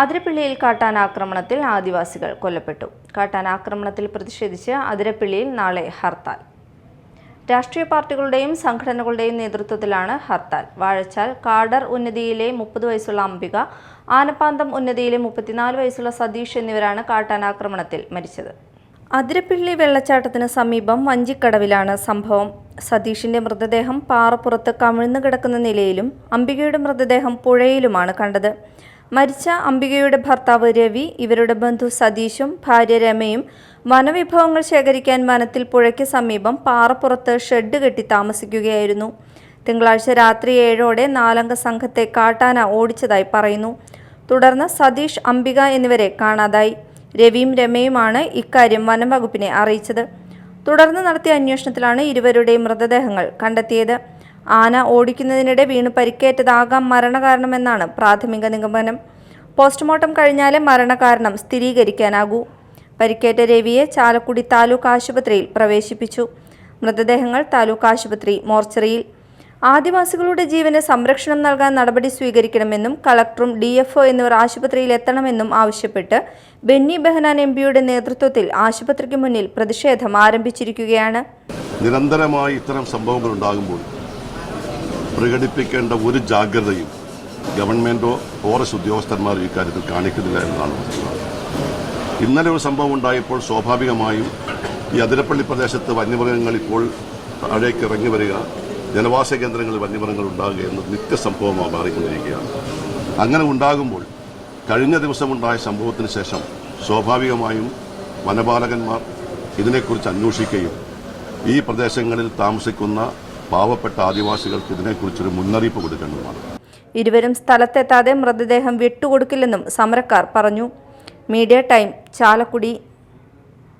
അതിരപ്പിള്ളിയിൽ കാട്ടാനാക്രമണത്തിൽ ആദിവാസികൾ കൊല്ലപ്പെട്ടു. കാട്ടാനാക്രമണത്തിൽ പ്രതിഷേധിച്ച് അതിരപ്പിള്ളിയിൽ നാളെ ഹർത്താൽ. രാഷ്ട്രീയ പാർട്ടികളുടെയും സംഘടനകളുടെയും നേതൃത്വത്തിലാണ് ഹർത്താൽ. വാഴച്ചാൽ കാഡർ ഉന്നതിയിലെ മുപ്പത് വയസ്സുള്ള അംബിക ആനപ്പാന്തം ഉന്നതിയിലെ മുപ്പത്തിനാല് വയസ്സുള്ള സതീഷ് എന്നിവരാണ് കാട്ടാനാക്രമണത്തിൽ മരിച്ചത്. അതിരപ്പിള്ളി വെള്ളച്ചാട്ടത്തിന് സമീപം വഞ്ചിക്കടവിലാണ് സംഭവം. സതീഷിന്റെ മൃതദേഹം പാറപ്പുറത്ത് കമിഴ്ന്നു കിടക്കുന്ന നിലയിലും അംബികയുടെ മൃതദേഹം പുഴയിലുമാണ് കണ്ടത്. മരിച്ച അംബികയുടെ ഭർത്താവ് രവി ഇവരുടെ ബന്ധു സതീഷും ഭാര്യ രമയും വനവിഭവങ്ങൾ ശേഖരിക്കാൻ വനത്തിൽ പുഴയ്ക്ക് സമീപം പാറപ്പുറത്ത് ഷെഡ് കെട്ടി താമസിക്കുകയായിരുന്നു. തിങ്കളാഴ്ച രാത്രി ഏഴോടെ നാലംഗ സംഘത്തെ കാട്ടാന ഓടിച്ചതായി പറയുന്നു. തുടർന്ന് സതീഷ് അംബിക എന്നിവരെ കാണാതായി. രവിയും രമയുമാണ് ഇക്കാര്യം വനം വകുപ്പിനെ അറിയിച്ചത്. തുടർന്ന് നടത്തിയ അന്വേഷണത്തിലാണ് ഇരുവരുടെയും മൃതദേഹങ്ങൾ കണ്ടെത്തിയത്. ആന ഓടിക്കുന്നതിനിടെ വീണ് പരിക്കേറ്റതാകാം മരണകാരണമെന്നാണ് പ്രാഥമിക നിഗമനം. പോസ്റ്റ്മോർട്ടം കഴിഞ്ഞാലേ മരണകാരണം സ്ഥിരീകരിക്കാനാകൂ. പരിക്കേറ്റ രവിയെ ചാലക്കുടി താലൂക്ക് ആശുപത്രിയിൽ പ്രവേശിപ്പിച്ചു. മൃതദേഹങ്ങൾ താലൂക്ക് ആശുപത്രി മോർച്ചറിയിൽ. ആദിവാസികളുടെ ജീവന് സംരക്ഷണം നൽകാൻ നടപടി സ്വീകരിക്കണമെന്നും കളക്ടറും ഡി എഫ് എന്നിവർ ആശുപത്രിയിൽ എത്തണമെന്നും ആവശ്യപ്പെട്ട് ബെന്നി ബെഹനാൻ എം പിയുടെ നേതൃത്വത്തിൽ ആശുപത്രിക്ക് മുന്നിൽ പ്രതിഷേധം ആരംഭിച്ചിരിക്കുകയാണ്. നിരന്തരമായി ഇത്തരം സംഭവങ്ങൾ ഉണ്ടാകുമ്പോൾ പ്രകടിപ്പിക്കേണ്ട ഒരു ജാഗ്രതയും ഗവൺമെന്റോ ഫോറസ്റ്റ് ഉദ്യോഗസ്ഥന്മാരോ ഇക്കാര്യത്തിൽ കാണിക്കുന്നില്ല എന്നതാണ് ഇന്നലെ ഒരു സംഭവം ഉണ്ടായപ്പോൾ സ്വാഭാവികമായും ഈ അതിരപ്പള്ളി പ്രദേശത്ത് വന്യമൃഗങ്ങൾ ഇപ്പോൾ താഴേക്ക് ഇറങ്ങി വരിക ജനവാസ കേന്ദ്രങ്ങളിൽ വന്യമൃഗങ്ങൾ ഉണ്ടാകുക എന്നത് നിത്യസംഭവമായി മാറിക്കൊണ്ടിരിക്കുകയാണ്. അങ്ങനെ ഉണ്ടാകുമ്പോൾ കഴിഞ്ഞ ദിവസമുണ്ടായ സംഭവത്തിന് ശേഷം സ്വാഭാവികമായും വനപാലകന്മാർ ഇതിനെക്കുറിച്ച് അന്വേഷിക്കുകയും ഈ പ്രദേശങ്ങളിൽ താമസിക്കുന്ന പാവപ്പെട്ട ആദിവാസികൾക്ക് ഇതിനെക്കുറിച്ചൊരു മുന്നറിയിപ്പ് കൊടുക്കേണ്ടതുമാണ്. ഇരുവരും സ്ഥലത്തെത്താതെ മൃതദേഹം വിട്ടുകൊടുക്കില്ലെന്നും സമരക്കാർ പറഞ്ഞു. Media time Chalakudy.